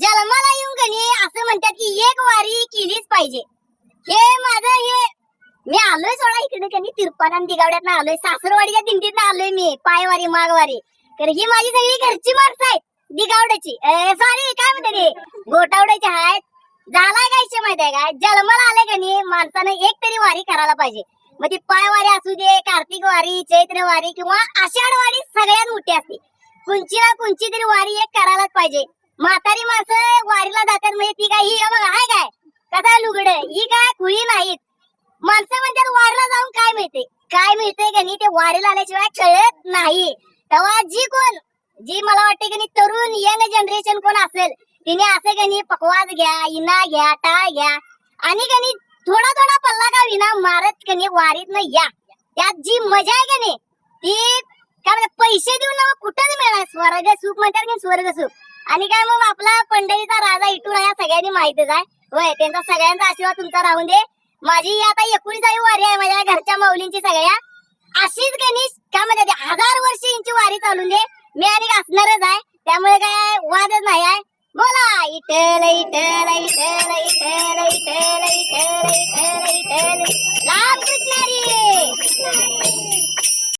जन्माला येऊन गणी असं म्हणतात की एक वारी केलीच पाहिजे. हे माझं हे मी आलोय सोडा इकडे कनी तिरपाना दिगावड्यात आलोय सासरवाडीच्या दिंडीत आलोय मी पायवारी मागवारी. तर ही माझी सगळी घरची माणसं आहेत दिगावड्याची. सॉरी काय म्हणते ते? गोटावड्याची आहेत झालाय काय माहिती आहे का? जन्माला आले का नाही माणसानं एक तरी वारी करायला पाहिजे. मग ती पायवारी असू दे कार्तिक वारी चैत्र वारी किंवा आषाढ वारी सगळ्यात मोठी असते. कुंची ना कुंची तरी वारी एक करायलाच पाहिजे. म्हातारी माणसं वारीला जातात म्हणजे ती काय ही बघा हाय काय? कसा लुगड ही काय खुळी नाहीत. माणसं म्हणतात वारीला जाऊन काय मिळते? काय मिळते का नाही ते वारीला आल्याशिवाय कळत नाही. तेव्हा जी कोण जी मला वाटते की तरुण यंग जनरेशन कोण असेल तिने असे गणी पकवाज घ्या इना घ्या टाळ घ्या. आणि का थोडा थोडा पल्ला का विना मारत कणी नाही न या. त्यात जी मजा आहे का नाही ती काय म्हणतात पैसे देऊन कुठंच मिळणार. स्वर्ग सुख म्हणतात की स्वर्ग सुख. आणि काय मग आपला पंढरीचा राजा इटून या सगळ्यांनी माहितीच आहे. वय त्यांचा सगळ्यांचा आशीर्वाद तुमचा राहून दे. माझी ही आता एकोणीसावी वारी आहे माझ्या घरच्या माऊलींची सगळ्या. अशीच गणेश काय म्हणतात ते हजार वर्ष यांची वारी चालून दे. मी आणि असणारच आहे. त्यामुळे काय वादच नाही आहे. बोला इटल इटल इटल इटल